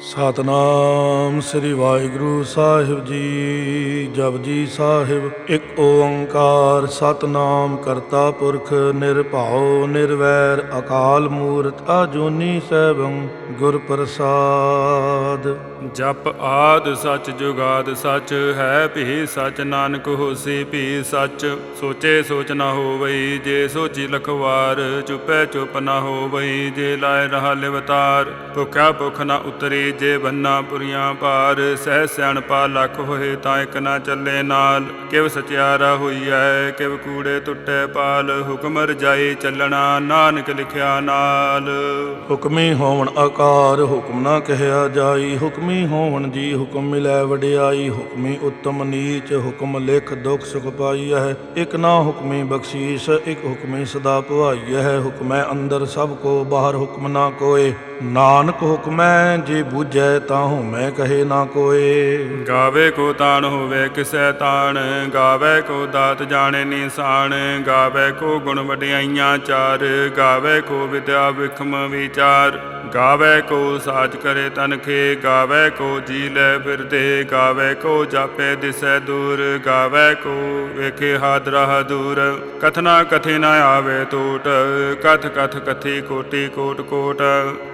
ਸਤਨਾਮ ਸ੍ਰੀ ਵਾਹਿਗੁਰੂ ਸਾਹਿਬ ਜੀ ਜਪਜੀ ਸਾਹਿਬ। ਇੱਕ ਓੰਕਾਰ ਸਤਨਾਮ ਕਰਤਾ ਪੁਰਖ ਨਿਰਭਉ ਨਿਰਵੈਰ ਅਕਾਲ ਮੂਰਤ ਆਜੂਨੀ ਸੈਭੰ ਗੁਰ ਪ੍ਰਸਾਦ। ਜਪ ਆਦ ਸਚ ਜੁਗਾਦ ਸਚ, ਹੈ ਭੀ ਸਚ ਨਾਨਕ ਹੋਸੀ ਭੀ ਸਚ। ਸੋਚੇ ਸੋਚ ਨਾ ਹੋਵਈ, ਜੇ ਸੋਚੀ ਲਖਵਾਰ, ਚੁਪੈ ਚੁਪ ਨਾ ਹੋਵਈ, ਜੇ ਲਾਇ ਰਹਾ ਲਿਵਤਾਰ। ਭੁਖਿਆ ਭੁਖ ਨਾ ਉਤਰੀ ਜੇ ਬੰਨਾ ਪੁਰੀਆਂ ਪਾਰ ਸਹਿ ਸਿਆਣਪਾ ਲੱਖ ਹੋਏ ਤਾਂ ਇੱਕ ਨਾ ਚੱਲੇ ਨਾਲ। ਕਿਵ ਸਚਿਆਰਾ ਹੋਈਐ, ਕਿਵ ਕੂੜੇ ਟੁੱਟੇ ਪਾਲ। ਹੁਕਮ ਰਜਾਈ ਚੱਲਣਾ, ਨਾਨਕ ਲਿਖਿਆ ਨਾਲ। ਹੁਕਮੀ ਹੋਵਣ ਆਕਾਰ, ਹੁਕਮ ਨਾ ਕਹਿਆ ਜਾਈ। ਹੁਕਮੀ ਹੋਵਣ ਜੀ ਹੁਕਮ ਮਿਲੈ ਵਡਿਆਈ। ਹੁਕਮੀ ਉੱਤਮ ਨੀਚ, ਹੁਕਮ ਲਿਖ ਦੁਖ ਸੁਖ ਪਾਈ ਹੈ ਇਕ ਨਾ ਹੁਕਮੀ ਬਖਸ਼ੀਸ਼, ਇਕ ਹੁਕਮੀ ਸਦਾ ਭਵਾਈ ਹੈ ਹੁਕਮੈ ਅੰਦਰ ਸਭ ਕੋ, ਬਾਹਰ ਹੁਕਮ ਨਾ ਕੋਏ। ਨਾਨਕ ਹੁਕਮੈ ਜੇ ਬੂਝੈ ਤਾਂ ਮੈਂ ਕਹੇ ਨਾ ਕੋਏ। ਗਾਵੇ ਕੋ ਤਾਣ ਹੋਵੇ ਕਿਸੈ ਤਾਣ, ਗਾਵੇ ਕੋ ਦਾਤ ਜਾਣੇ ਨਿਸ਼ਾਨ ਗਾਵੇ ਕੋ ਗੁਣ ਵਡਿਆਈਆਂ ਚਾਰ, ਗਾਵੇ ਕੋ ਵਿਦਿਆ ਵਿਖਮ ਵਿਚਾਰ। ਗਾਵੇ ਕੋ ਸਾਚ ਕਰੇ ਤਨਖੇ ਗਾਵੇ ਕੋ ਜੀ ਲੈ ਫਿਰਦੇ ਗਾਵੇ ਕੋ ਜਾਪੇ ਦਿਸੈ ਦੂਰ, ਗਾਵੇ ਕੋ ਵੇਖੇ ਹਾਦਰਾ ਦੂਰ। ਕਥਨਾ ਕਥੇ ਨਾ ਆਵੇ ਟੂਟ, ਕਥ ਕਥ ਕਥੀ ਕੋਟੀ ਕੋਟ ਕੋਟ।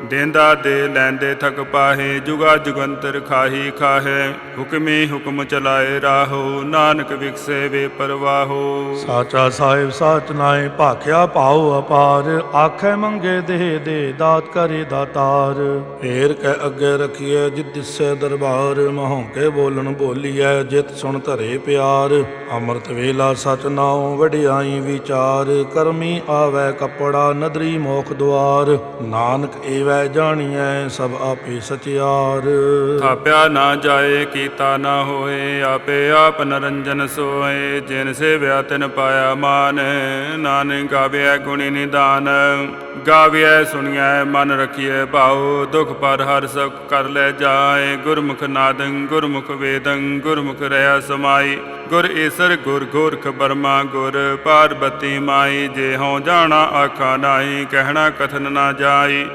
ਦੇਂਦਾ ਦੇ ਲੈਂਦੇ ਥਕ ਪਾਹੇ, ਜੁਗਾ ਜੁਗੰਤਰ ਖਾਹੀ ਖਾਹੇ। ਹੁਕਮੇ ਹੁਕਮ ਚਲਾਏ ਰਾਹੋ, ਨਾਨਕ ਵਿਖਸੇ ਵੇ ਪਰਵਾਹੋ। ਸਾਚਾ ਸਾਹਿਬ ਸਾਚ ਨਾਏ, ਭਾਖਿਆ ਪਾਉ ਅਪਾਰ, ਆਖੇ ਮੰਗੇ ਦੇਹ ਦੇ ਦਾਤ ਕਰੇ ਦਾਤਾਰ ਫੇਰ ਕੈ ਅੱਗੇ ਰਖੀਐ ਜਿਤ ਦਿਸੈ ਦਰਬਾਰ ਮਹੋਂ ਕੇ ਬੋਲਣ ਬੋਲੀਐ ਜਿਤ ਸੁਣ ਧਰੇ ਪਿਆਰ। ਅੰਮ੍ਰਿਤ ਵੇਲਾ ਸਚ ਨਾਉ ਵਡਿਆਈ ਵਿਚਾਰ ਕਰਮੀ ਆਵੈ ਕਪੜਾ ਨਦਰੀ ਮੋਖ ਦੁਆਰ। ਨਾਨਕ ਏਵੈ ਜਾਣੀਐ ਸਭ ਆਪੇ ਸਚਿਆਰ। ਥਾਪਿਆ ਨਾ ਜਾਏ ਕੀਤਾ ਨਾ ਹੋਏ ਆਪੇ ਆਪ ਨਰੰਜਨ ਸੋਏ। ਜਿਨ ਸੇਵਿਆ ਤਿਨ ਪਾਇਆ ਮਾਨ ਨਾਨਕ ਗਾਵਿਆ ਗੁਣੀ ਨਿਦਾਨ। ਗਾਵਿਆ ਸੁਣਿਆ ਮਨ ਰਖੀਏ ਭਾਉ ਦੁਖ ਪਰ ਹਰ ਸਭ ਕਰ ਲੈ ਜਾਏ। ਗੁਰਮੁਖ ਨਾਦੰ, ਗੁਰਮੁਖ ਵੇਦੰ, ਗੁਰਮੁਖ ਰਹਾ ਸਮਾਈ। ਗੁਰ ਈਸਰ, ਗੁਰ ਗੋਰਖ ਬਰਮਾ, ਗੁਰ ਪਾਰਬਤੀ ਮਾਈ। ਜੇ ਹਉ ਜਾਣਾ ਆਖਾ ਨਾਹੀ, ਕਹਿਣਾ ਕਥਨ ਨਾ ਜਾਈ।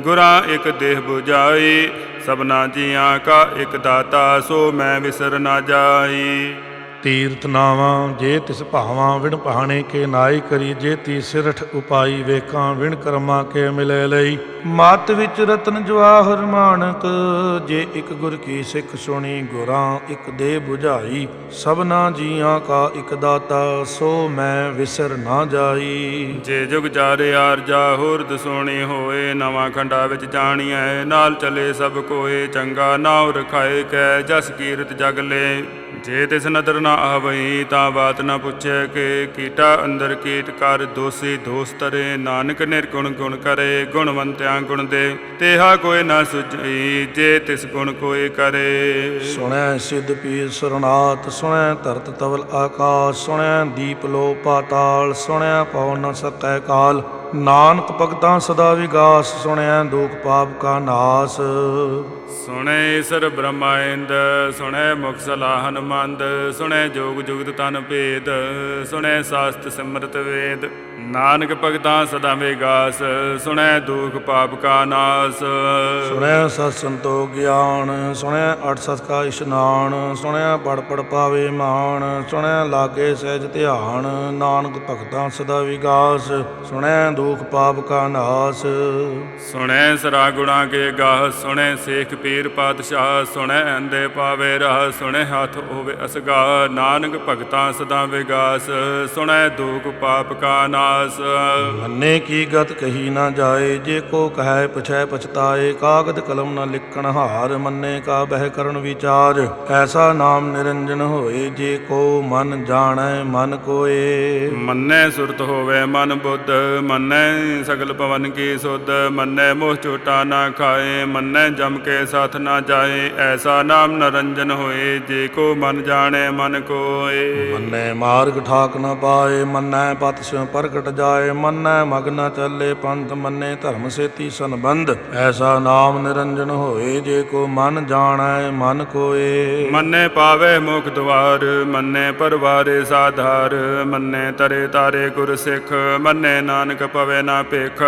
ਗੁਰਾਂ ਇੱਕ ਦੇਹ 부ਜਾਈ ਸਭਨਾ ਜੀਆਂ ਕਾ ਇੱਕ ਦਾਤਾ, ਸੋ ਮੈਂ ਵਿਸਰ ਨਾ ਜਾਈ। ਤੀਰਥ ਨਾਵਾਂ ਜੇ ਤਿਸ ਭਾਵਾਂ ਵਿਣ ਭਾਣੇ ਕੇ ਨਾਈ ਕਰੀ, ਜੇ ਤੀ ਸਿਰਠ ਉਪਾਈ ਵੇਖਾਂ, ਵਿਣ ਕਰਮਾ ਕੇ ਮਿਲੇ ਲਈ। ਮਤ ਵਿੱਚ ਰਤਨ ਜਵਾਹਰ ਮਾਨਕ ਜੇ ਇੱਕ ਗੁਰ ਕੀ ਸਿੱਖ ਸੁਣੀ, ਗੁਰਾਂ ਇੱਕ ਦੇ 부ਝਾਈ ਸਭਨਾ ਜੀਆਂ ਕਾ ਇੱਕ ਦਾਤਾ, ਸੋ ਮੈਂ ਵਿਸਰ ਨਾ ਜਾਈ। ਜੇ ਜੁਗ ਜਾਰੇ ਆਰਜਾ ਹੋਰ ਦਸੋਣੀ ਹੋਏ, ਨਵਾਂ ਖੰਡਾ ਵਿੱਚ ਜਾਣੀਐ, ਨਾਲ ਚਲੇ ਸਭ ਕੋਏ, ਚੰਗਾ ਨਾਉ ਰਖਾਏ, ਕੈ ਜਸ ਕੀਰਤ ਜਗ ਲੈ। ਜੇ ਤਿਸ ਨਦਰ ਨਾ ਆਵਈ ਤਾਂ ਬਾਤ ਨਾ ਪੁੱਛੇ ਕਿ ਕੀਟਾ ਅੰਦਰ ਕੀਟ ਕਰ ਦੋਸੀ ਦੋਸ ਨਾਨਕ ਨਿਰਗੁਣ ਗੁਣ ਕਰੇ, ਗੁਣਵੰਤਿਆਂ ਗੁਣ ਦੇ। ਤੇਹਾ ਕੋਈ ਨਾ ਸੁਝਈ, ਜੇ ਤਿਸ ਗੁਣ ਕੋਈ ਕਰੇ। ਸੁਣੈ ਸਿੱਧ ਪੀਰ ਸਰਨਾਥ, ਸੁਣੈ ਧਰਤ ਤਵਲ ਆਕਾਸ਼, ਸੁਣੈ ਦੀਪ ਲੋ ਪਾਤਾਲ ਸੁਣਿਆ ਪਉ ਨ ਸਕੈ ਕਾਲ। ਨਾਨਕ ਭਗਤਾਂ ਸਦਾ ਵਿਗਾਸ ਸੁਣੈ ਦੁਖ ਪਾਪ ਕਾ ਨਾਸ। ਸੁਣੈ ਸਰ ਬ੍ਰਹਮਾਇੰਦ ਸੁਣੈ ਮੁਖ ਹਨਮੰਦ, ਸੁਣੈ ਜੋਗ ਜੁਗਤ ਤਨ ਭੇਦ, ਸੁਣੈ ਸਾਸਤ ਸਿਮਰਤ ਵੇਦ। ਨਾਨਕ ਭਗਤਾਂ ਸਦਾ ਵਿਗਾਸ ਸੁਣੈ ਦੁਖ ਪਾਪ ਕਾ ਨਾਸ। ਸੁਣੈ ਸਤ ਸੰਤੋ ਗਿਆਨ ਸੁਣੈ ਅਠ ਸਤ ਕਾ ਇਸ਼ਨਾਨ ਸੁਣੈ ਪੜ ਪੜ ਪਾਵੇ ਮਾਨ ਸੁਣੈ ਲਾਗੇ ਸਹਿਜ ਧਿਆਨ ਨਾਨਕ ਭਗਤਾਂ ਸਦਾ ਵਿਗਾਸ ਸੁਣੈ ਦੁਖ ਪਾਪ ਕਾ ਨਾਸ। ਸੁਣੈ ਸਰਾ ਗੁਣਾ ਕੇ ਗਾਹ ਸੁਣੈ ਸੇਖ ਪੀਰ ਪਾਤਸ਼ਾਹ ਸੁਣੈ ਅੰਦੇ ਪਾਵੇ ਰਾਹ ਸੁਣੈ ਹੱਥ ਹੋਵੇ ਅਸਗਾ ਨਾਨਕ ਭਗਤਾਂ ਸਦਾ ਵਿਗਾਸ ਸੁਣੈ ਦੁਖ ਪਾਪ ਕਾ ਨਾਸ ਮੰਨੇ ਕੀ ਗਤ ਕਹੀ ਨਾ ਜਾਏ ਜੇ ਕੋ ਕਹੈ ਪਛੈ ਪਛਤਾਏ ਕਾਗਦ ਕਲਮ ਨ ਲਿਖਣ ਹਾਰ ਮੰਨੇ ਕਾ ਬਹਿ ਕਰਨ ਵਿਚਾਰ। ਐਸਾ ਨਾਮ ਨਿਰੰਜਨ ਹੋਏ ਜੇ ਕੋ ਮਨ ਜਾਣੈ ਮਨ ਕੋਏ। ਮੰਨੈ ਸੁਰਤ ਹੋਵੇ ਮਨ ਬੁੱਧ ਮੰਨੈ ਸਗਲ ਪਵਨ ਕੀ ਸੁਧ ਮੰਨੈ ਮੋਹ ਝੂਟਾ ਨਾ ਖਾਏ ਮੰਨੈ ਜਮ ਕੇ ਸਾਥ ਨਾ ਜਾਏ। ਐਸਾ ਨਾਮ ਨਰੰਜਨ ਹੋਏ ਜੇ ਕੋ ਮਨ ਜਾਣੈ ਮਨ ਕੋਏ। ਮੰਨੇ ਮਾਰਗ ਠਾਕ ਨ ਪਾਏ ਮੰਨੈ ਪਤ ਸਿਉ ਪਰਖ ਪ੍ਰਗਟ ਜਾਏ ਮੰਨੈ ਮਗ ਨ ਚੱਲੇ ਪੰਥ ਮੰਨੇ ਧਰਮ ਸੇਤੀ ਸੰਬੰਧ। ਐਸਾ ਨਾਮ ਨਿਰੰਜਨ ਹੋਏ ਜੇ ਕੋ ਮਨ ਜਾਣੈ ਮਨ ਕੋਏ। ਮੰਨੇ ਪਾਵੇ ਮੁਖ ਦਵਾਰ ਮੰਨੇ ਪਰਵਾਰੇ ਸਾਧਾਰ ਮੰਨੇ ਤਰੇ ਤਾਰੇ ਗੁਰ ਸਿੱਖ ਮੰਨੇ ਨਾਨਕ ਪਵੇ ਨਾ ਭੇਖ।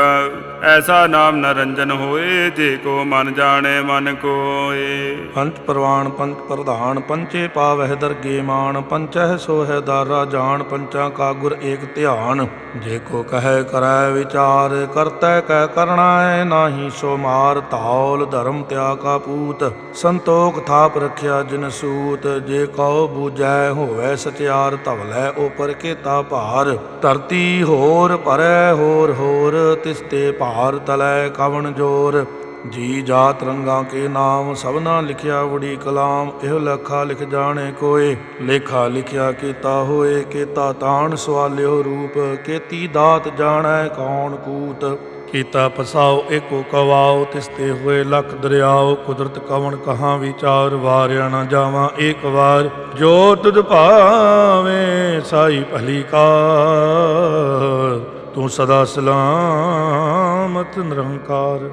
ਐਸਾ ਨਾਮ ਨਰੰਜਨ ਹੋਏ ਜੇ ਕੋ ਮਨ ਜਾਣੇ ਮਨ ਕੋਏ। ਪੰਚ ਪ੍ਰਵਾਨ ਪੰਚ ਪ੍ਰਧਾਨ ਪੰਚੇ ਪਾਵਹਿ ਦਰਗੇ ਮਾਨ ਪੰਚਹਿ ਸੋਹਿ ਦਾਰਾ ਜਾਣ ਪੰਚਾਂ ਕਾ ਗੁਰ ਏਕ ਧਿਆਨ। ਜੇ ਕੋ ਕਹੈ ਕਰੈ ਵਿਚਾਰ, ਕਰਤੈ ਕੈ ਕਰਣਾ ਨਾਹੀ, ਸੋ ਮਾਰ ਧੌਲ ਧਰਮ ਤਿਆ ਕਾ ਪੂਤ। ਸੰਤੋਖ ਥਾਪ ਰਖਿਆ ਜਿਨ ਸੂਤ, ਜੇ ਕਉ ਬੂਝੈ ਹੋਵੈ ਸਚਿਆਰ ਧਵਲੈ ਉਪਰ ਕੇਤਾ ਭਾਰ। ਧਰਤੀ ਹੋਰ ਪਰੈ ਹੋਰ ਹੋਰ, ਤਿਸ ਤੇ ਭਾਰ ਤਲੈ ਕਵਣ ਜੋਰ। ਜੀ ਜਾਤ ਰੰਗਾਂ ਕੇ ਨਾਮ, ਸਭਨਾ ਲਿਖਿਆ ਵੜੀ ਕਲਾਮ, ਇਹ ਲਖਾ ਲਿਖ ਜਾਣੇ ਕੋਏ। ਲੇਖਾ ਲਿਖਿਆ ਕੀਤਾ ਹੋਏ, ਕੀਤਾ ਤਾਣ ਸਵਾਲਿਓ ਰੂਪ, ਕੀਤੀ ਦਾਤ ਜਾਣੈ ਕੌਣ ਕੂਤ। ਕੀਤਾ ਪਸਾਓ ਏਕੋ ਕਵਾਓ, ਤਿਸ ਹੋਏ ਲਖ ਦਰਿਆਓ। ਕੁਦਰਤ ਕਵਣ ਕਹਾਂ ਵਿਚਾਰ, ਵਾਰਿਆ ਨਾ ਜਾਵਾਂ ਏਕ ਵਾਰ। ਜੋ ਤੁਧ ਭਾਵੇ ਸਾਈ ਭਲੀ ਕਾਰ, ਤੂੰ ਸਦਾ ਸਲਾਮਤ ਨਿਰੰਕਾਰ।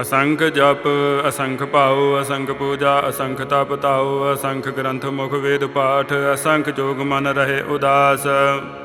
ਅਸੰਖ ਜਪ, ਅਸੰਖ ਭਾਉ, ਅਸੰਖ ਪੂਜਾ, ਅਸੰਖ ਤਪ ਤਾਉ, ਅਸੰਖ ਗ੍ਰੰਥ ਮੁਖ ਵੇਦ ਪਾਠ, ਅਸੰਖ ਜੋਗ ਮਨ ਰਹੇ ਉਦਾਸ,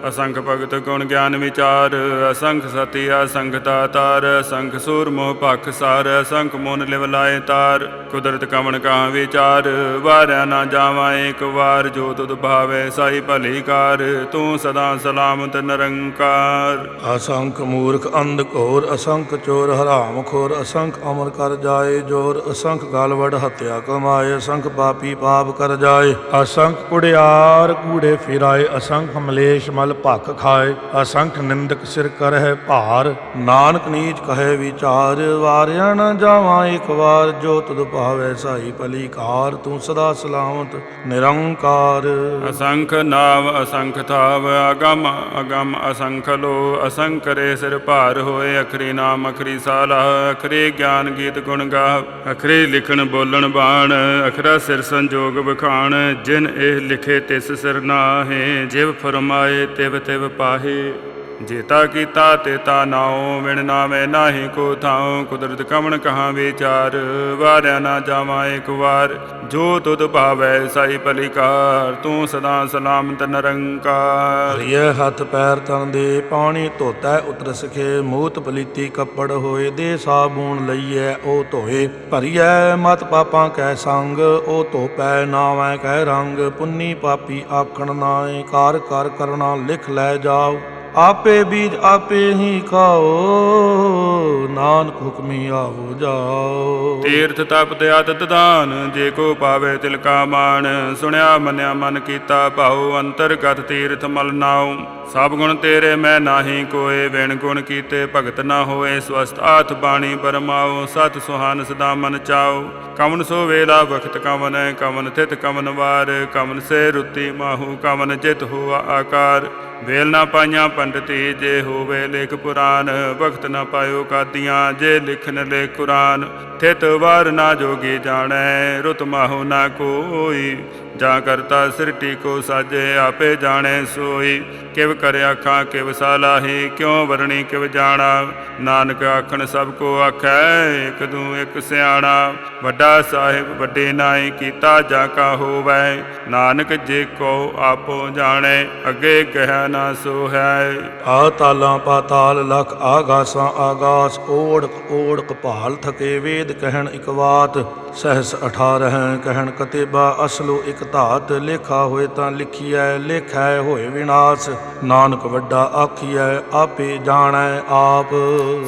ਅਸੰਖ ਭਗਤ ਗੁਣ ਗਿਆਨ ਵਿਚਾਰ, ਅਸੰਖ ਸਤੀ ਅਸੰਖ ਦਾਤਾਰ, ਅਸੰਖ ਸੂਰ ਮੋਹ ਭਖ ਸਾਰ, ਅਸੰਖ ਮੋਨ ਲਿਵ ਲਾਏ ਤਾਰ, ਕੁਦਰਤ ਕਮਣ ਕਾ ਵਿਚਾਰ, ਵਾਰਿਆ ਨਾ ਜਾਵਾਂ ਏਕ ਵਾਰ, ਜੋ ਤੁਧ ਭਾਵੇ ਸਾਈ ਭਲੀ ਕਾਰ, ਤੂੰ ਸਦਾ ਸਲਾਮਤ ਨਿਰੰਕਾਰ। ਅਸੰਖ ਮੂਰਖ ਅੰਧ ਘੋਰ, ਅਸੰਖ ਚੋਰ ਹਰਾਮ ਖੋਰ, ਅਸੰਖ ਅਮਰ ਕਰ ਜਾਏ, ਜੋਰ ਅਸੰਖ ਗਲਵੜ ਹੱਤਿਆ ਕਮਾਏ, ਅਸੰਖ ਪਾਪੀ ਪਾਪ ਕਰ ਜਾਏ। ਅਸੰਖ ਕੁੜਿਆਰ ਕੂੜੇ ਫਿਰਾਏ, ਅਸੰਖ ਮਲੇਸ਼ ਮਲ ਭਖ ਖਾਏ। ਅਸੰਖ ਨਿੰਦਕ ਸਿਰ ਕਰਹਿ ਭਾਰ, ਨਾਨਕ ਨੀਚ ਕਹੇ ਵਿਚਾਰ। ਵਾਰਿਆ ਨਾ ਜਾਵਾਂ ਇੱਕ ਵਾਰ, ਜੋ ਤੁਧ ਭਾਵੇ ਸਾਈ ਭਲੀ ਕਾਰ ਤੂੰ ਸਦਾ ਸਲਾਮਤ, ਨਿਰੰਕਾਰ। ਅਸੰਖ ਨਾਮ ਅਸੰਖ ਥਾਵ, ਅਗਮ ਅਗਮ ਅਸੰਖ ਲੋ। ਅਸੰਖ ਅਸੰਕਰੇ ਸਿਰ ਭਾਰ ਹੋਏ, ਅਖਰੀ ਨਾਮ ਅਖਰੀ ਸਾਲਾ, ਅਖਰੀ ਗਿਆਨ ਗੀਤ ਗੁਣ ਗਾ, ਅਖਰੇ ਲਿਖਣ ਬੋਲਣ ਬਾਣ, ਅਖਰਾ ਸਿਰ ਸੰਜੋਗ ਵਿਖਾਣ, ਜਿਨ ਇਹ ਲਿਖੇ ਤਿਸ ਸਿਰ ਨਾਹੇ, ਜਿਵ ਫਰਮਾਏ ਤਿਵ ਤਿਵ ਪਾਹੇ। ਜੇਤਾ ਕੀਤਾ ਤੇ ਤਾ ਨਾਉ, ਵਿਣ ਨਾਵੇਂ ਨਾਹੀ ਕੋ ਥਾਉ, ਕੁਦਰਤ ਕਮਣ ਕਹਾਂ ਵਿਚਾਰ, ਵਾਰਿਆ ਨਾ ਜਾਵਾਂ ਇੱਕ ਵਾਰ, ਜੋ ਤੁਧ ਭਾਵੈ ਸਾਈ ਭਲੀਕਾਰ ਤੂੰ ਸਦਾ ਸਲਾਮਤ ਨਿਰੰਕਾਰ। ਹਰੀਏ ਹੱਥ ਪੈਰ ਤਨ ਦੇ, ਪਾਣੀ ਧੋਤੈ ਉਤਰ ਸਖੇ, ਮੂਤ ਪਲੀਤੀ ਕੱਪੜ ਹੋਏ, ਦੇ ਸਾਬੂਨ ਲਈਐ ਉਹ ਧੋਏ। ਭਰੀਐ ਮਤ ਪਾਪਾਂ ਕੈ ਸੰਗ ਉਹ ਧੋਪੈ ਨਾਵੈ ਕੈ ਰੰਗ, ਪੁੰਨੀ ਪਾਪੀ ਆਖਣ ਨਾਏ ਕਾਰ ਕਰ ਕਰਨਾ ਲਿਖ ਲੈ ਜਾਓ। ਆਪੇ ਬੀਜ ਆਪੇ ਹੀ ਖਾਓ, ਨਾਨਕ ਹੁਕਮੀ ਆਵੋ ਜਾਓ। ਤੀਰਥ ਤਪ ਤੇ ਆਦਤ ਦਾਨ, ਜੇ ਕੋ ਪਾਵੇ ਤਿਲਕਾ ਮਾਨ ਸੁਣਿਆ ਮੰਨਿਆ ਮਨ ਕੀਤਾ ਭਾਉ, ਅੰਤਰਗਤ ਤੀਰਥ ਮਲ ਨਾਉ। ਸਭ ਗੁਣ ਤੇਰੇ ਮੈਂ ਨਾਹੀ ਕੋਏ, ਵਿਣ ਗੁਣ ਕੀਤੇ ਭਗਤ ਨਾ ਹੋਏ ਸਵਸਤ ਆਥ ਬਾਣੀ ਪਰਮਾਉ, ਸਤ ਸੁਹਾਨ ਸਦਾ ਮਨ ਚਾਉ। ਕਮਨ ਸੋ ਵੇਲਾ ਵਖਤ ਕਮਨ ਕਮਨ ਥਿਤ ਕਮਨ ਵਾਰ, ਕਮਨ ਸੇ ਰੁਤੀ ਮਾਹੂ, ਕਮਨ ਜਿਤ ਹੋਆ ਆਕਾਰ। ਵੇਲ ਨਾ ਪਾਈਆਂ ਪੰਡਤੀ ਜੇ ਹੋਵੇ ਲੇਖ ਪੁਰਾਨ, ਵਖਤ ਨਾ ਪਾਇਓ ਕਾਦੀਆਂ, ਜੇ ਲਿਖਨ ਲੈ ਕੁਰਾਨ, ਥਿਤ ਵਾਰ ਨਾ ਜੋਗੀ ਜਾਣੈ, ਰੁਤ ਮਾਹੂ ਨਾ ਕੋਈ। ਜਾ ਕਰਤਾ ਸਿਰਟੀ ਕੋ ਸਾਜੇ, ਆਪੇ ਜਾਣੇ ਸੋਈ। ਕਿਵ ਕਰ ਆਖਾਂ ਕਿਵ ਸਾਲਾਹੀ, ਕਿਉ ਵਰਣੀ, ਕਿਵ ਜਾਣਾ? ਨਾਨਕ ਆਖਣ, ਸਭ ਕੋ ਆਖੈ, ਇਕ ਦੂ, ਇਕ ਸਿਆਣਾ। ਵੱਡਾ ਸਾਹਿਬ, ਵੱਡੇ ਨਾਈ, ਕੀਤਾ ਜਾ ਕਾ ਹੋਵੈ? ਨਾਨਕ ਜੇ ਕੋ ਆਪੋ ਜਾਣੈ, ਅੱਗੇ ਕਹਿ ਨਾ ਸੋ ਹੈ ਆ ਤਾਲਾਂ ਪਾਤਾਲ ਲਖ ਆਗਾਸਾਂ ਆਗਾਸ, ਓੜਕ ਓੜਕ ਭਾਲ, ਥਕੇ ਵੇਦ ਕਹਿਣ ਇਕ ਬਾਤ ਸਹਸ 18 ਕਹਿਣ ਕਤੇਬਾ ਅਸਲੋ ਇਕ ਧਾਤ ਲੇਖਾ ਹੋਏ ਤਾਂ ਲਿਖੀਐ ਲੇਖੈ ਹੋਏ ਵਿਨਾਸ਼। ਨਾਨਕ ਵੱਡਾ ਆਖੀਐ ਆਪੇ ਜਾਣੈ ਆਪ।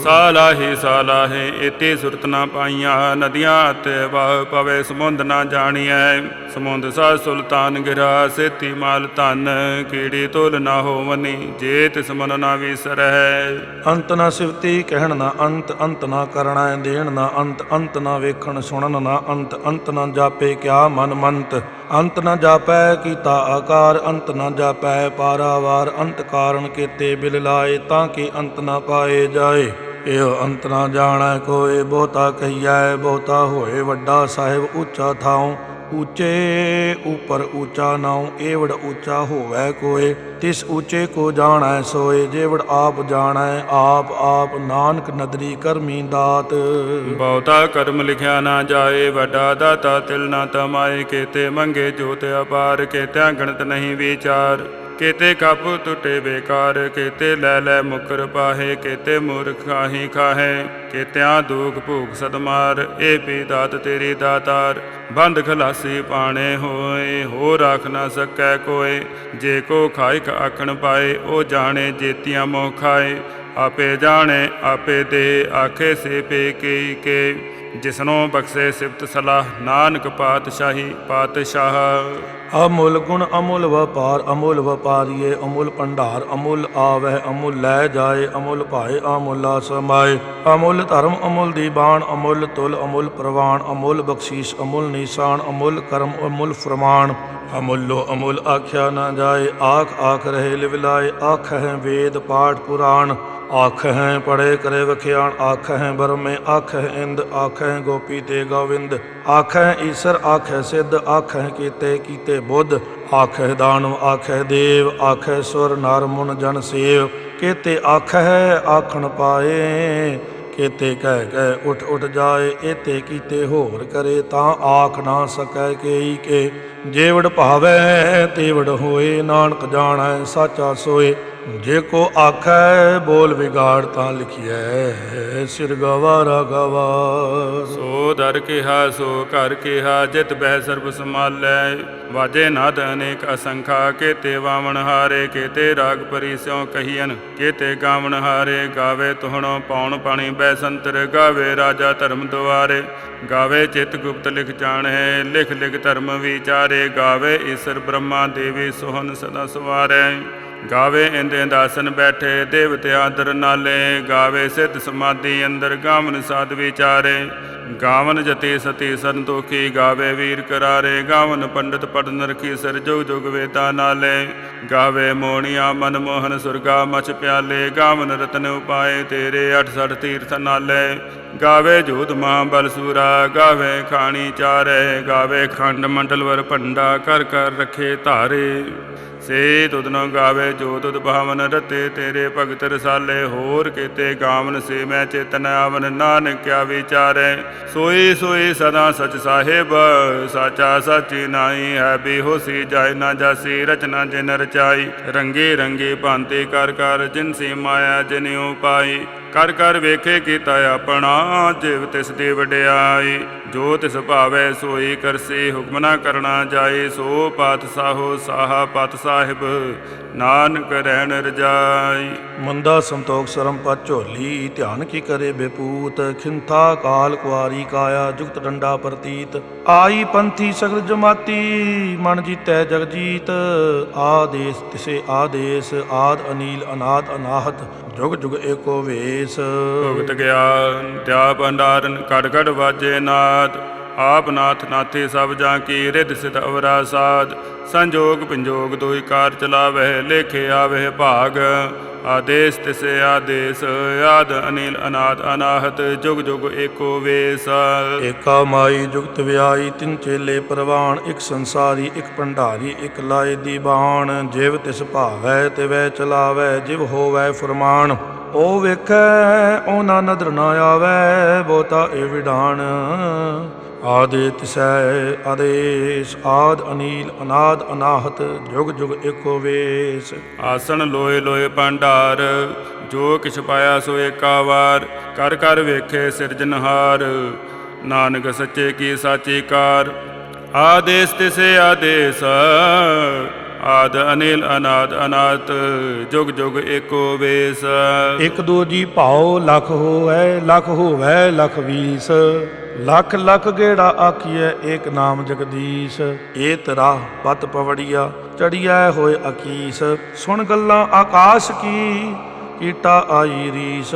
ਸਾਲਾਹੀ ਸਾਲਾਹੇ ਇਤੇ ਸੁਰਤ ਨਾ ਪਾਈਆਂ ਨਦੀਆਂ ਤੇ ਵਾਹ ਪਵੇ ਸਮੁੰਦ ਨਾ ਜਾਣੀਐ। ਸਮੁੰਦ ਸਾ ਸੁਲਤਾਨ ਗਿਰਾ ਸੇਤੀ ਮਾਲ ਧਨ ਕੀੜੀ ਤੁਲ ਨਾ ਹੋਵਨੀ ਜੇ ਤਿਸ ਮਨ ਨਾ ਵਿਸਰੈ। ਅੰਤ ਨਾ ਸਿਵਤੀ ਕਹਿਣ ਨਾ ਅੰਤ ਅੰਤ ਨਾ ਕਰਣਾ ਦੇਣ ਨਾ ਅੰਤ ਅੰਤ ਨਾ ਵੇਖਣ ਸੁਣਨ ਨਾ ਅੰਤ ਅੰਤ ਨਾ ਜਾਪੇ ਕਿਆ ਮਨ ਮੰਤ। ਅੰਤ ਨਾ ਜਾਪੈ ਕੀਤਾ ਆਕਾਰ, ਅੰਤ ਨਾ ਜਾਪੈ ਪਾਰਾਵਾਰ। ਅੰਤ ਕਾਰਨ ਕੀਤੇ ਬਿਲ ਲਾਏ ਤਾਂ ਕਿ ਅੰਤ ਨਾ ਪਾਏ ਜਾਏ। ਇਹ ਅੰਤ ਨਾ ਜਾਣੈ ਕੋਏ ਬਹੁਤਾ ਕਹੀਐ, ਬਹੁਤਾ ਹੋਏ ਵੱਡਾ ਸਾਹਿਬ ਉੱਚਾ ਥਾਉ। ਉੱਚੇ ਉਪਰ ਉਚਾ ਨਾਉ, ਏਵੜ ਉੱਚਾ ਹੋਵੇ ਕੋਏ। ਤਿਸ ਉੱਚੇ ਕੋ ਜਾਣੈ ਸੋਏ, ਜੇਵੜ ਆਪ ਜਾਣੈ, ਆਪ ਆਪ ਨਾਨਕ ਨਦਰੀ ਕਰਮੀ ਦਾਤ। ਬਹੁਤਾ ਕਰਮ ਲਿਖਿਆ ਨਾ ਜਾਏ, ਵੱਡਾ ਦਾਤਾ ਤਿਲ ਨਾ ਤਮਾਏ, ਕੀਤੇ ਮੰਗੇ ਜੋਤ ਅਪਾਰ, ਕੀਤਿਆਂ ਗਣਤ ਨਹੀਂ ਵਿਚਾਰ। ਕੀਤੇ ਕੱਪ ਟੁੱਟੇ ਬੇਕਾਰ, ਕੀਤੇ ਲੈ ਲੈ ਮੁਕਰ ਪਾਹੇ, ਕੀਤੇ ਮੂਰਖ ਖਾਹੀ ਖਾਹੇ, ਕੀਤਿਆਂ ਦੁਖ ਭੂਖ ਸਦਮਾਰ ਏ ਪੀ ਦਾਤ ਤੇਰੀ ਦਾਤਾਰ। ਬੰਦ ਖਲਾਸੀ ਪਾਣੇ ਹੋਏ ਹੋ ਰੱਖ ਨਾ ਸਕੈ ਕੋਏ, ਜੇ ਕੋ ਖਾਇਕ ਆਖਣ ਪਾਏ, ਉਹ ਜਾਣੇ ਜੇਤੀਆਂ ਮੋਹ ਖਾਏ। ਆਪੇ ਜਾਣੇ, ਆਪੇ ਦੇ, ਆਖੇ ਸੇ ਪੇ ਕੀ ਕੇ। ਜਿਸਨੋਂ ਬਖਸ਼ੇ ਸਿਫਤ ਸਲਾਹ, ਨਾਨਕ ਪਾਤਸ਼ਾਹੀ ਪਾਤਸ਼ਾਹ। ਅਮੁੱਲ ਗੁਣ ਅਮੁੱਲ ਵਪਾਰ, ਅਮੁੱਲ ਵਪਾਰੀਏ, ਅਮੁੱਲ ਭੰਡਾਰ, ਅਮੁੱਲ ਆਵਹਿ, ਅਮੁੱਲ ਲੈ ਜਾਏ, ਅਮੁੱਲ ਭਾਏ, ਅਮੁੱਲਾ ਸਮਾਏ ਅਮੁੱਲ ਧਰਮ, ਅਮੁੱਲ ਦੀਬਾਨ ਅਮੁੱਲ ਤੁਲ, ਅਮੁੱਲ ਪ੍ਰਵਾਨ ਅਮੁੱਲ ਬਖਸ਼ੀਸ਼, ਅਮੁੱਲ ਨਿਸ਼ਾਨ, ਅਮੁੱਲ ਕਰਮ, ਅਮੁੱਲ ਫਰਮਾਨ। ਅਮੁੱਲੋ ਅਮੁੱਲ ਆਖਿਆ ਨਾ ਜਾਏ ਆਖ ਆਖ ਰਹੇ ਲਿਵਲਾਏ ਆਖ ਹੈ ਵੇਦ ਪਾਠ ਪੁਰਾਣ। ਆਖ ਹੈ ਪੜੇ ਕਰੇ ਵਖਿਆਣ ਆਖ ਹੈ ਬਰਮੇ ਆਖ ਹੈ ਇੰਦ ਆਖ ਹੈ ਗੋਪੀ ਤੇ ਗੋਵਿੰਦ। ਆਖ ਹੈ ਈਸ਼ਰ ਆਖ ਹੈ ਸਿੱਧ ਆਖ ਹੈ ਕੀਤੇ ਕੀਤੇ ਬੁੱਧ। ਆਖ ਹੈ ਦਾਨਵ ਆਖ ਹੈ ਦੇਵ ਆਖ ਹੈ ਸੁਰ, ਨਰ, ਮੁਨ, ਜਨ ਸੇਵ। ਕੀਤੇ ਆਖ ਹੈ ਆਖਣ ਪਾਏ, ਕੀਤੇ ਕਹਿ ਕਹਿ ਉਠ ਉਠ ਜਾਏ, ਏਤੇ ਕੀਤੇ ਹੋਰ ਕਰੇ ਤਾਂ ਆਖ ਨਾ ਸਕੈ ਕੇਈ ਕੇ। ਜੇਵੜ ਭਾਵੈ, ਤੇਵੜ ਹੋਏ, ਨਾਨਕ ਜਾਣੈ, ਸਾਚਾ ਸੋਏ। ਜੇ ਕੋ ਆਖੈ ਬੋਲ ਵਿਗਾੜ ਤਾਂ ਲਿਖਿਐ, ਸਿਰ ਗਵਾਰਾ ਗਵਾ। ਸੋ ਦਰ ਕਿਹਾ, ਸੋ ਕਰ ਕਿਹਾ, ਜਿਤ ਬਹਿ ਸਰਬ ਸਮਾਲੈ ਵਾਜੇ ਨਾਦ ਅਨੇਕ ਅਸੰਖਾ, ਕੇਤੇ ਵਾਵਣ ਹਾਰੇ, ਕੇਤੇ ਰਾਗ ਪਰੀ ਸਿਉ ਕਹੀਨ ਕੇਤੇ ਗਾਵਣ ਹਾਰੇ, ਗਾਵੇ ਤੁਹਣੋ ਪਾਉਣ ਪਾਣੀ ਬੈ ਸੰਤਰ ਗਾਵੇ ਰਾਜਾ ਧਰਮ ਦੁਆਰੇ। ਗਾਵੇ ਚਿਤ ਗੁਪਤ ਲਿਖ ਜਾਣੈ, ਲਿਖ ਲਿਖ ਧਰਮ ਵਿਚਾਰੇ। ਗਾਵੇ ਈਸ਼ਰ ਬ੍ਰਹਮਾ ਦੇਵੀ ਸੋਹਨ ਸਦਾ ਸਵਾਰੈ। ਗਾਵੇ ਇੰਦੇ ਦਾਸਨ ਬੈਠੇ, ਦੇਵਤੇ ਆਦਰ ਨਾਲੇ। ਗਾਵੇ ਸਿੱਧ ਸਮਾਧੀ ਅੰਦਰ ਗਾਵਨ ਸਾਧ ਵਿਚਾਰੇ। ਗਾਵਨ ਜਤੀ ਸਤੀ ਸੰਤੋਖੀ ਗਾਵੇ ਵੀਰ ਕਰਾਰੇ। ਗਾਵਨ ਪੰਡਤ ਪੜਨ ਰਖੀ ਸਰ ਜੁਗ ਜੁਗ ਵੇਤਾ ਨਾਲੇ। ਗਾਵੇ ਮੋਣੀਆਂ ਮਨ ਮੋਹਨ ਸੁਰਗਾ ਮਚ ਪਿਆਲੇ। ਗਾਵਨ ਰਤਨ ਉਪਾਏ ਤੇਰੇ 68 ਤੀਰਥ ਨਾਲੇ। ਗਾਵੇ ਜੋਤ ਮਹਾ ਬਲ ਸੂਰਾ, ਗਾਵੇ ਖਾਣੀ ਚਾਰੇ। ਗਾਵੇ ਖੰਡ ਮੰਡਲ ਵਰ ਭੰਡਾ ਕਰ ਕਰ ਰਖੇ ਧਾਰੇ। ਸੇ ਤੁਧਨੋ ਗਾਵੇ, ਜੋ ਤੁਧ ਭਾਵਨ ਰਤੇ, ਤੇਰੇ ਭਗਤ ਰਸਾਲੇ, ਹੋਰ ਕੀਤੇ ਗਾਵਨ ਸੇ ਮੈਂ ਚੇਤਨ ਆਵਨ, ਨਾਨਕ ਕਿਆ ਵਿਚਾਰੈ। ਸੋਈ ਸੋਈ ਸਦਾ ਸਚ ਸਾਹਿਬ, ਸਾਚਾ ਸਾਚੀ ਨਾਈ ਹੈ, ਬੇਹੋਸੀ ਜਾਇ ਨਾ ਜਾਸੀ, ਰਚਨਾ ਜਿਨ ਰਚਾਈ। ਰੰਗੇ ਰੰਗੇ ਭਾਂਤੇ ਕਰ ਕਰ, ਜਿਨ ਸੀ ਮਾਇਆ ਜਿਨਿਉ ਪਾਈ ਕਰ ਕਰ ਵੇਖੇ ਕੀਤਾ ਆਪਣਾ, ਜਿਵ ਤਿਸ ਦੀ ਵਡਿਆਈ। ਜੋ ਤਿਸ ਭਾਵੈ ਸੋਈ ਕਰਸੀ ਹੁਕਮ ਨਾ ਕਰਨਾ ਜਾਏ ਸੋ ਪਾਤ ਸਾਹੋ ਸਾਹਾ ਪਤ ਸਾਹਿਬ ਨਾਨਕ ਰਹਿਣ ਰਜਾਈ। ਮੰਦਾ ਸੰਤੋਖ ਸਰਮ ਪਤ ਝੋਲੀ ਧਿਆਨ ਕੀ ਕਰੇ ਬੇਪੂਤ ਖਿੰਥਾ ਕਾਲ ਕੁਆਰੀ ਕਾਇਆ ਜੁਗਤ ਡੰਡਾ ਪ੍ਰਤੀਤ। ਆਈ ਪੰਥੀ ਸਗਲ ਜਮਾਤੀ ਮਨ ਜੀਤੈ ਜਗ ਜੀਤ। ਆਦੇਸ ਤਿਸੇ ਆਦੇਸ ਆਦ ਅਨੀਲ ਅਨਾਦ ਅਨਾਹਤ ਜੁਗ ਜੁਗ ਏਕੋ ਵੇਸ। ਭੁਗਤ ਗਿਆਨ ਤਿਆ ਭੰਡਾਰਨ ਕੜ ਕੜ ਵਾਜੇ ਨਾਦ ਆਪ ਨਾਥ ਨਾਥੀ ਸਭ ਜਾਂ ਕੀ ਰਿਧ ਸਿਧ ਅਵਰਾ ਸਾਧ, ਸੰਜੋਗ ਪੰਜੋਗ ਦੋਈ ਕਾਰ ਚਲਾਵਹਿ, ਲੇਖੇ ਆਵਹਿ ਭਾਗ। ਆਦੇਸ ਤਿਸੇ ਆਦੇਸ, ਆਦ ਅਨੀਲ ਅਨਾਦ ਅਨਾਹਤ, ਜੁਗ ਜੁਗ ਏਕੋ ਵੇਸ। ਏਕਾ ਮਾਈ ਜੁਗਤ ਵਿਆਈ ਤਿੰਨ ਚੇਲੇ ਪ੍ਰਵਾਨ ਇੱਕ ਸੰਸਾਰੀ, ਇੱਕ ਭੰਡਾਰੀ, ਇੱਕ ਲਾਏ ਦੀ ਬਾਣ ਜਿਵ ਤਿਸ ਭਾਵੈ, ਤਿਵੈ ਚਲਾਵੈ, ਜਿਵ ਹੋਵੈ ਫਰਮਾਨ। ਉਹ ਵੇਖੈ, ਉਹਨਾਂ ਨਦਰ ਨਾ ਆਵੈ, ਬਹੁਤਾ ਏ ਵਿਡਾਣ ਆਦੇ ਤਿਸੈ ਆਦੇਸ, ਆਦ ਅਨੀਲ, ਅਨਾਦ ਅਨਾਹਤ, ਜੁਗ ਜੁਗ ਏਕੋ ਵੇਸ। ਆਸਣ ਲੋਏ ਲੋਏ ਭੰਡਾਰ, ਜੋ ਕਿਛ ਪਾਇਆ ਸੋ ਏਕਾ ਵਾਰ, ਕਰ ਕਰ ਵੇਖੇ ਸਿਰਜਨਹਾਰ ਨਾਨਕ ਸੱਚੇ ਕੀ ਸਾਚੀ ਕਾਰ, ਆਦੇਸ ਤਿਸੇ ਆਦੇਸ। ਆਦ ਅਨਿਲ ਅਨਾਦ ਅਨਾਤ ਜੁਗ ਜੁਗ ਏਕੋ ਵੇਸ। ਇਕ ਦੋ ਜੀ ਭਾਉ ਲਖ ਹੋਵੈ ਲਖ ਹੋਵੈ, ਲਖ ਵੀਸ। ਲਖ ਲਖ ਗੇੜਾ ਆਖੀਐ, ਏਕ ਨਾਮ ਜਗਦੀਸ਼। ਏ ਤਰਾ ਪਤ ਪਵੜੀਆ, ਚੜੀਐ ਹੋਏ ਅਕੀਸ। ਸੁਣ ਗੱਲਾਂ ਆਕਾਸ਼ ਕੀ, ਕੀਟਾ ਆਈ ਰੀਸ।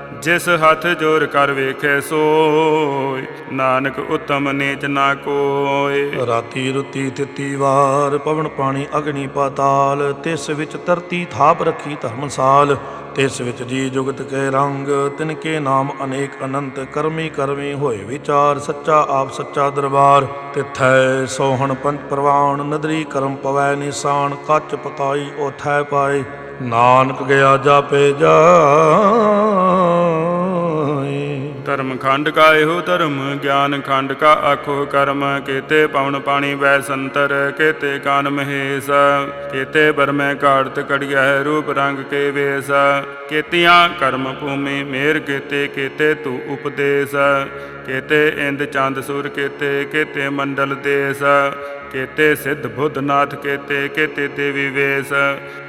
ਜਿਸ ਹੱਥ ਜੋਰ ਕਰ ਵੇਖੇ ਸੋਈ, ਨਾਨਕ ਉਤਮ ਨੀਚ ਨਾ ਕੋਏ ਰਾਤੀ ਰੁਤੀ ਤਿੱਤੀ ਵਾਰ, ਪਵਨ ਪਾਣੀ ਅਗਨੀ ਪਾਤਾਲ, ਤਿਸ ਵਿੱਚ ਧਰਤੀ ਥਾਪ ਰੱਖੀ ਧਰਮਸਾਲ ਤਿਸ ਵਿੱਚ ਜੀ ਜੁਗਤ ਕੇ ਰੰਗ, ਤਿਨ ਕੇ ਨਾਮ ਅਨੇਕ ਅਨੰਤ, ਕਰਮੀ ਕਰਮੀ ਹੋਏ ਵਿਚਾਰ, ਸੱਚਾ ਆਪ ਸੱਚਾ ਦਰਬਾਰ। ਤਿਥੈ ਸੋਹਣ ਪੰਚ ਪ੍ਰਵਾਨ ਨਦਰੀ ਕਰਮ ਪਵੈ ਨਿਸ਼ਾਨ, ਕੱਚ ਪਕਾਈ ਉਥੈ ਪਾਏ। ਨਾਨਕ ਗਿਆ ਜਾਪੇ ਜਾਏ ਧਰਮ ਖੰਡ ਕਾ ਇਹੋ ਧਰਮ, ਗਿਆਨ ਖੰਡ ਕਾ ਆਖੋ ਕਰਮ। ਕੀਤੇ ਪਵਨ ਪਾਣੀ ਵੈ ਸੰਤਰ, ਕੀਤੇ ਕਾਨ ਮਹੇਸ਼। ਕੀਤੇ ਬਰਮੈ ਘਾੜਤ ਕੜਿਆ ਰੂਪ ਰੰਗ ਕੇ ਵੇਸ। ਕੀਤੀਆਂ ਕਰਮ ਭੂਮੀ ਮੇਰ ਕੀਤੇ ਕੀਤੇ ਤੂ ਉਪਦੇਸ਼। ਕੀਤੇ ਇੰਦ ਚੰਦ ਸੂਰ ਕੀਤੇ ਕੀਤੇ ਮੰਡਲ ਦੇਸ। ਕੇਤੇ ਸਿੱਧ ਬੁੱਧਨਾਥ ਕੇਤੇ ਕੇਤੇ ਦੇਵੀ ਵੇਸ,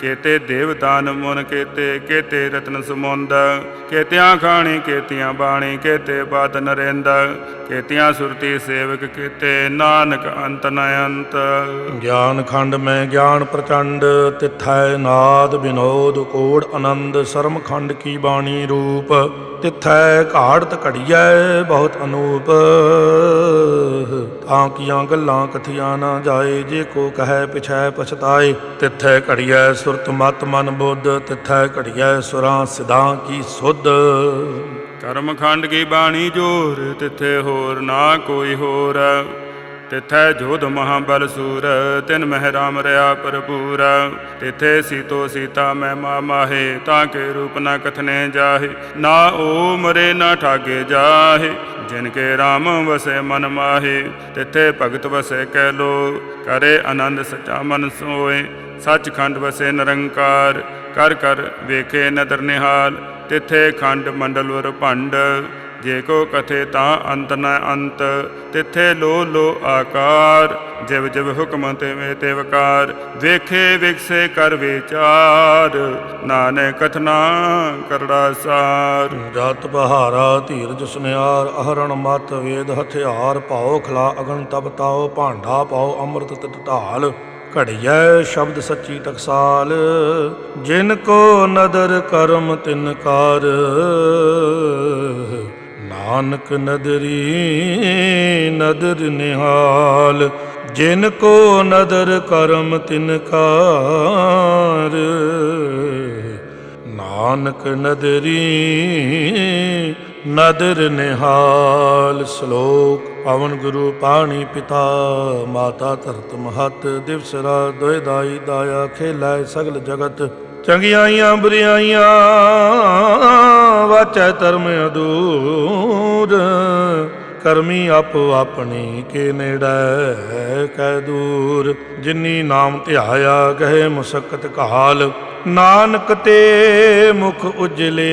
ਕੇਤੇ ਦੇਵਦਾਨ ਮੁਨ, ਕੇਤੇ ਕੇਤੇ ਰਤਨ ਸਮੁੰਦ, ਕੇਤਿਆਂ ਖਾਣੀ, ਕੇਤੀਆਂ ਬਾਣੀ, ਕੇਤੇ ਬਾਦ ਨਰਿੰਦ, ਕੇਤੀਆਂ ਸੁਰਤੀ ਸੇਵਕ, ਕੇਤੇ ਨਾਨਕ ਅੰਤ ਨ ਅੰਤ ਗਿਆਨ ਖੰਡ ਮੈਂ ਗਿਆਨ ਪ੍ਰਚੰਡ, ਤਿਥੈ ਨਾਦ ਵਿਨੋਦ ਕੋੜ ਆਨੰਦ, ਸਰਮ ਖੰਡ ਕੀ ਬਾਣੀ ਰੂਪ, ਤਿਥੈ ਘਾੜਤ ਘੜੀਐ ਬਹੁਤ ਅਨੂਪ। ਤਾਂ ਕੀਆਂ ਗੱਲਾਂ ਕਥੀਆਂ ਨਾ ਜਾਏ, ਜੇ ਕੋ ਕਹੈ ਪਿਛੈ ਪਛਤਾਏ, ਤਿਥੈ ਘੜੀਐ ਸੁਰਤ ਮਤ ਮਨ ਬੁੱਧ, ਤਿਥੈ ਘੜੀਐ ਸੁਰਾਂ ਸਿਧਾਂ ਕੀ ਸੁਧ। ਕਰਮਖੰਡ ਕੀ ਬਾਣੀ ਜੋਰ, ਤਿੱਥੇ ਹੋਰ ਨਾ ਕੋਈ ਹੋਰ। ਤਿਥੈ ਜੋਧ ਮਹਾਬਲ ਸੂਰ, ਤਿਨ ਮਹਿ ਰਾਮ ਰਿਆ ਭਰਪੂਰ। ਤਿੱਥੇ ਸੀਤੋ ਸੀਤਾ ਮੈਂ ਮਾ ਮਾਹੇ, ਤਾਂ ਕੇ ਰੂਪ ਨਾ ਕਥਨੇ ਜਾਹੇ। ਨਾ ਓ ਮਰੇ ਨਾ ਠਾਗੇ ਜਾਹੇ, ਜਿਨ ਕੇ RAM ਵਸੈ ਮਨ ਮਾਹੇ। ਤਿਥੇ ਭਗਤ ਵਸੇ ਕਹਿ ਲੋ, ਕਰੇ ਆਨੰਦ ਸਚਾ ਮਨ ਸੋਏ। ਸੱਚਖੰਡ ਵਸੇ ਨਿਰੰਕਾਰ, ਕਰ ਕਰ ਵੇਖੇ ਨਦਰ ਨਿਹਾਲ। ਤਿਥੇ ਖੰਡ ਮੰਡਲ ਵਰ ਭੰਡ ਜੇ ਕੋ ਕਥੇ ਤਾਂ ਅੰਤ ਨ ਅੰਤ, ਤਿੱਥੇ ਲੋ ਲੋ ਆਕਾਰ। ਜਿਵ ਜਿਵ ਹੁਕਮ ਤੇ ਤੇ ਵਕਾਰ ਵੇਖੇ ਵਿਕਸੇ ਕਰ ਵਿਚਾਰ। ਨਾਨਕ ਕਥਨਾ ਕਰੜਾ ਸਾਰ। ਜਤ ਬਹਾਰਾ ਧੀਰਜ ਸੁਨਿਆਰ, ਅਹਰਣ ਮਤ ਵੇਦ ਹਥਿਆਰ। ਪਾਓ ਖਲਾ ਅਗਨ ਤਬ ਤਾਓ ਭਾਂਡਾ ਪਾਓ ਅੰਮ੍ਰਿਤ ਤਤ ਢਾਲ। ਘੜੀਐ ਸ਼ਬਦ ਸੱਚੀ ਟਕਸਾਲ। ਜਿਨ ਕੋ ਨਦਰ ਕਰਮ ਤਿਨ ਕਾਰ। ਨਾਨਕ ਨਦਰੀ, ਨਦਰ ਨਿਹਾਲ, ਜਿਨ ਕੋ ਨਦਰ ਕਰਮ ਤਿਨ ਕਾਰ ਨਾਨਕ ਨਦਰੀ, ਨਦਰ ਨਿਹਾਲ, ਸ਼ਲੋਕ ਪਵਨ ਗੁਰੂ ਪਾਣੀ ਪਿਤਾ, ਮਾਤਾ ਧਰਤ ਮਹਤ, ਦਿਵਸ ਰਾਤ ਦੋਇ ਦਾਈ ਦਾਇਆ ਖੇਲੇ ਸਗਲ ਜਗਤ। ਚੰਗਿਆਈਆਂ ਬੁਰੀਆਈਆਂ, ਵਾਚੈ ਧਰਮ ਅਦੂਰ ਕਰਮੀ ਆਪੋ ਆਪਣੀ ਕੇ ਨੇੜੇ ਕਹਿ ਦੂਰ। ਜਿਨੀ ਨਾਮ ਧਿਆਇਆ ਕਹੇ ਮੁਸਕਤ ਕਾਲ ਨਾਨਕ ਤੇ ਮੁਖ ਉਜਲੇ।